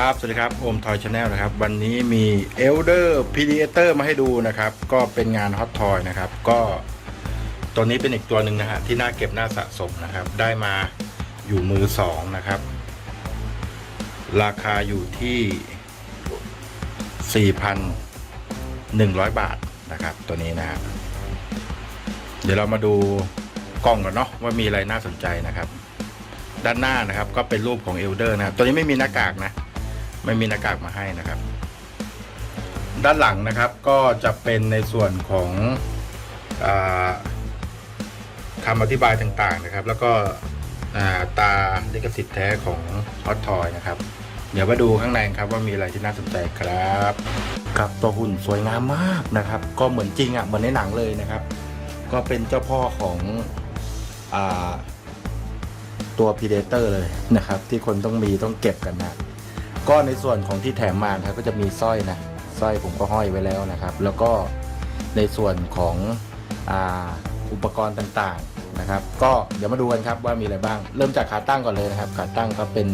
ครับ สวัสดีครับโอมทอยชาแนลนะครับ วันนี้มี Elder Predator มาให้ดูนะครับ ก็เป็นงานฮอตทอยนะครับ ก็ตัวนี้เป็นอีกตัวหนึ่งนะฮะที่น่าเก็บน่าสะสมนะครับ ได้มาอยู่มือสองนะครับ ราคาอยู่ที่ 4,100 บาทนะครับ ตัวนี้นะฮะเดี๋ยวเรามาดูกล้องกันเนาะว่ามีอะไรน่าสนใจนะครับ ด้านหน้านะครับ ก็เป็นรูปของเอลเดอร์นะตัวนี้ไม่มีหน้ากากนะ ไม่มีหน้ากากมาให้นะครับ ด้านหลังนะครับก็จะเป็นในส่วนของอคำอธิบายต่างๆนะครับ แล้วก็ตาลิขสิทธิ์แท้ของฮอตทอยนะครับ เดี๋ยวมาดูข้างในครับว่ามีอะไรที่น่าสนใจครับกับตัวหุ่นสวยงามมากนะครับ ก็เหมือนจริงอะเหมือนในหนังเลยนะครับ ก็เป็นเจ้าพ่อของอตัว Predator เลยนะครับ ที่คนต้องมีต้องเก็บกันนะ ก็ในส่วนของที่แถมมานะครับก็จะมีสร้อยนะสร้อยผมก็ห้อยไว้แล้วนะครับ แล้วก็ในส่วนของอ,อุปกรณ์ต่างๆนะครับ ก็เดี๋ยวมาดูกันครับว่ามีอะไรบ้าง เริ่มจากขาตั้งก่อนเลยนะครับ ขาตั้งก็เป็น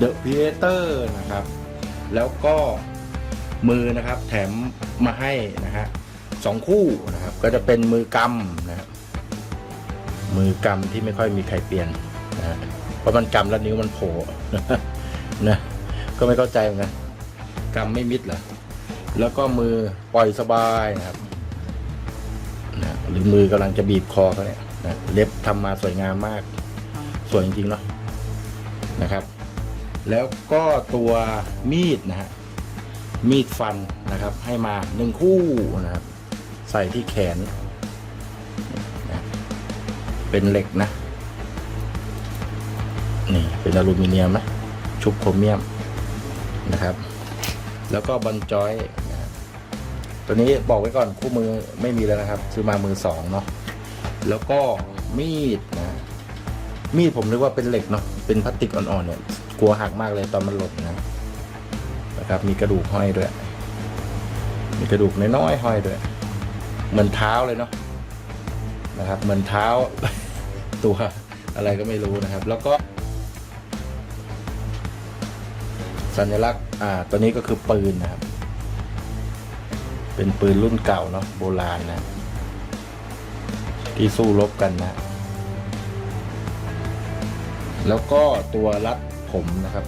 The Predator นะครับ แล้วก็มือนะครับแถมมาให้นะฮะสองคู่นะครับ ก็จะเป็นมือกำนะครับมือกำที่ไม่ค่อยมีใครเปลี่ยนนะฮะเพราะมันกำแล้วนิ้วมันโผล่นะ ก็ไม่เข้าใจเหมือนกันกำไม่มิดเหรอแล้วก็มือปล่อยสบายนะครับนะหรือมือกำลังจะบีบคอเขาเนี่ยนะเล็บทำมาสวยงามมาก สวยจริงๆเนาะนะครับ แล้วก็ตัวมีดนะฮะมีดฟันนะครับ ให้มาหนึ่งคู่นะครับ ใส่ที่แขนนะเป็นเหล็กนะ นี่เป็นอลูมิเนียมนะ ชุบโครเมียม นะครับ แล้วก็บอลจอยนะครับตัวนี้บอกไว้ก่อนคู่มือไม่มีแล้วนะครับ ซื้อมามือสองเนาะแล้วก็มีดนะมีดผมนึกว่าเป็นเหล็กเนาะเป็นพลาสติกอ่อนๆเนี่ยกลัวหักมากเลยตอนมันหล่นนะนะครับ มีกระดูกห้อยด้วย มีกระดูกน้อยๆห้อยด้วย เหมือนเท้าเลยเนาะนะครับ เหมือนเท้าตัวอะไรก็ไม่รู้นะครับ แล้วก็ สัญลักษณ์อ่าตัวนี้ก็คือปืนนะครับ เป็นปืนรุ่นเก่าเนาะโบราณนะ ที่สู้รบกันนะ แล้วก็ตัวรัดผมนะครับ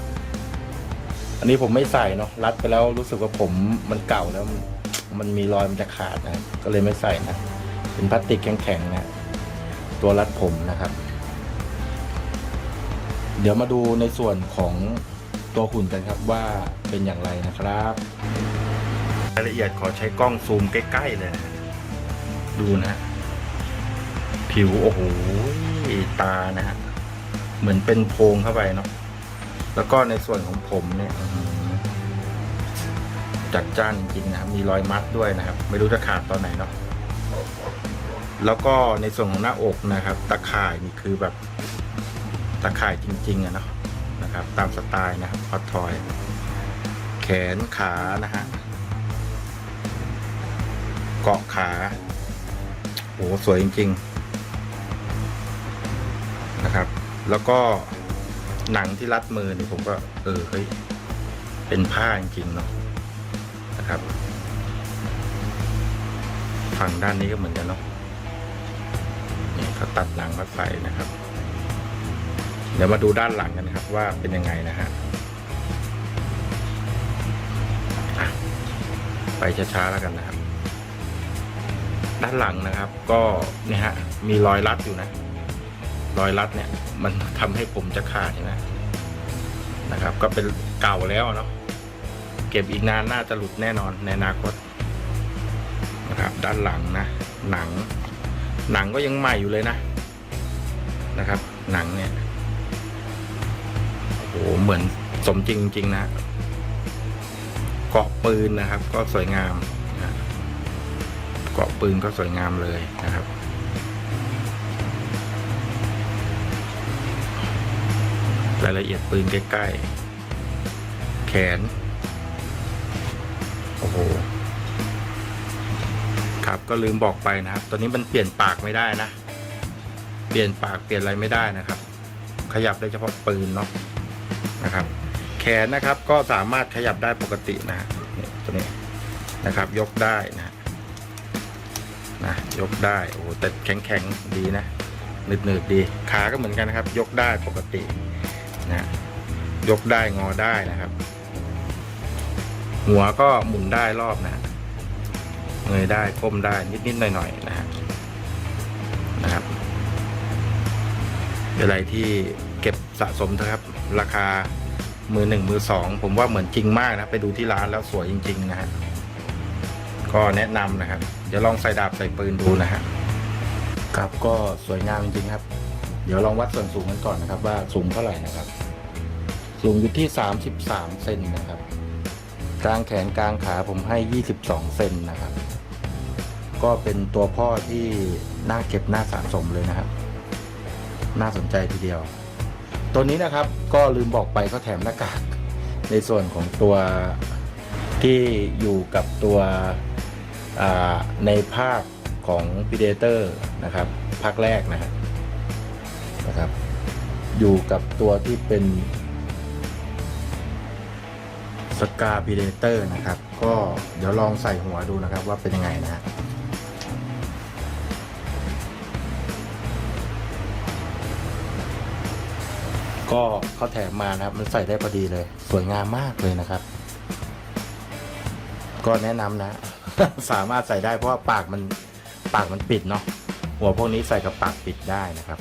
อันนี้ผมไม่ใส่เนาะรัดไปแล้วรู้สึกว่าผมมันเก่าแล้วมันมีรอยมันจะขาดนะ ก็เลยไม่ใส่นะ เป็นพลาสติกแข็งๆนะ ตัวรัดผมนะครับ เดี๋ยวมาดูในส่วนของ ตัวหุ่นกันครับว่าเป็นอย่างไรนะครับรายละเอียดขอใช้กล้องซูมใกล้ๆเลยนะดูนะ ผิวโอ้โหตานะฮะเหมือนเป็นโพรงเข้าไปเนาะแล้วก็ในส่วนของผมเนี่ยจัดจ้านจริงๆนะครับมีรอยมัดด้วยนะครับ ไม่รู้จะขาดตอนไหนเนาะแล้วก็ในส่วนของหน้าอกนะครับ ตะข่ายนี่คือแบบตะข่ายจริงๆอะเนาะ นะครับ ตามสไตล์นะครับฮอตทอย แขนขานะฮะเกาะขาโอ้สวยจริง ๆ นะครับ แล้วก็หนังที่รัดมือนี่ผมก็ เออเฮ้ยเป็นผ้าจริงๆเนาะนะครับฝั่งด้านนี้ก็เหมือนกันเนาะนี่เขาตัดหนังมาใส่นะครับ เดี๋ยวมาดูด้านหลังกันครับว่าเป็นยังไงนะฮะไปช้าๆแล้วกันนะครับ ด้านหลังนะครับ ก็เนี่ยฮะมีรอยรัดอยู่นะ รอยรัดเนี่ย มันทำให้ผมจะขาดนไหมนะครับ ก็เป็นเก่าแล้วเนาะเก็บอีกนานน่าจะหลุดแน่นอนในอนาคตนะครับ ด้านหลังนะหนัง หนังก็ยังใหม่อยู่เลยนะนะครับ หนังเนี่ย โอ้โหเหมือนสมจริงจริงนะเกาะปืนนะครับ ก็สวยงามนะเกาะปืนก็สวยงามเลยนะครับรายละเอียดปืนใกล้ๆ แขน โอ้โห ครับก็ลืมบอกไปนะครับ ตอนนี้มันเปลี่ยนปากไม่ได้นะ เปลี่ยนปากเปลี่ยนอะไรไม่ได้นะครับ ขยับได้เฉพาะปืนเนาะ นะครับ แขนนะครับก็สามารถขยับได้ปกตินะฮะนี่ตัวนี้นะครับ ยกได้นะนะยกได้โอ้แต่แข็งแข็งดีนะหนืดหนืดๆดีขาก็เหมือนกันนะครับ ยกได้ปกตินะยกได้งอได้นะครับ หัวก็หมุนได้รอบนะฮะเงยได้ก้มได้นิดๆหน่อยๆนะฮะนะครับเป็นอะไรที่ เก็บสะสมเถอะครับ ราคามือหนึ่งมือสองผมว่าเหมือนจริงมากนะ ไปดูที่ร้านแล้วสวยจริง ๆ นะฮะก็แนะนำนะครับ เดี๋ยวลองใส่ดาบใส่ปืนดูนะฮะครับก็สวยงามจริงๆครับ เดี๋ยวลองวัดส่วนสูงกันก่อนนะครับ ว่าสูงเท่าไหร่นะครับ สูงอยู่ที่ 33 เซนนะครับ กลางแขนกลางขาผมให้ 22 เซนนะครับ ก็เป็นตัวพ่อที่น่าเก็บน่าสะสมเลยนะครับ น่าสนใจทีเดียว ตัวนี้นะครับก็ลืมบอกไปก็แถมหน้ากาก ในส่วนของตัวที่อยู่กับตัวในภาคของ Predator นะครับภาคแรกนะฮะนะครับ อยู่กับตัวที่เป็นสกา p ีเดเตอร์นะครับ ก็เดี๋ยวลองใส่หัวดูนะครับว่าเป็นยังไงนะ ก็เขาแถมมานะครับ มันใส่ได้พอดีเลย สวยงามมากเลยนะครับ ก็แนะนำนะ สามารถใส่ได้เพราะว่าปากมันปากมันปิดเนาะหัวพวกนี้ใส่กับปากปิดได้นะครับ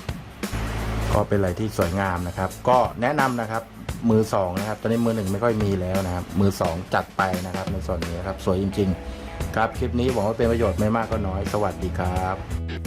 ก็เป็นอะไรที่สวยงามนะครับ ก็แนะนำนะครับ มือสองนะครับ ตอนนี้มือหนึ่งไม่ค่อยมีแล้วนะครับ มือสองจัดไปนะครับ ในส่วนนี้ครับ สวยจริง ๆ ครับคลิปนี้หวังว่าเป็นประโยชน์ไม่มากก็น้อย สวัสดีครับ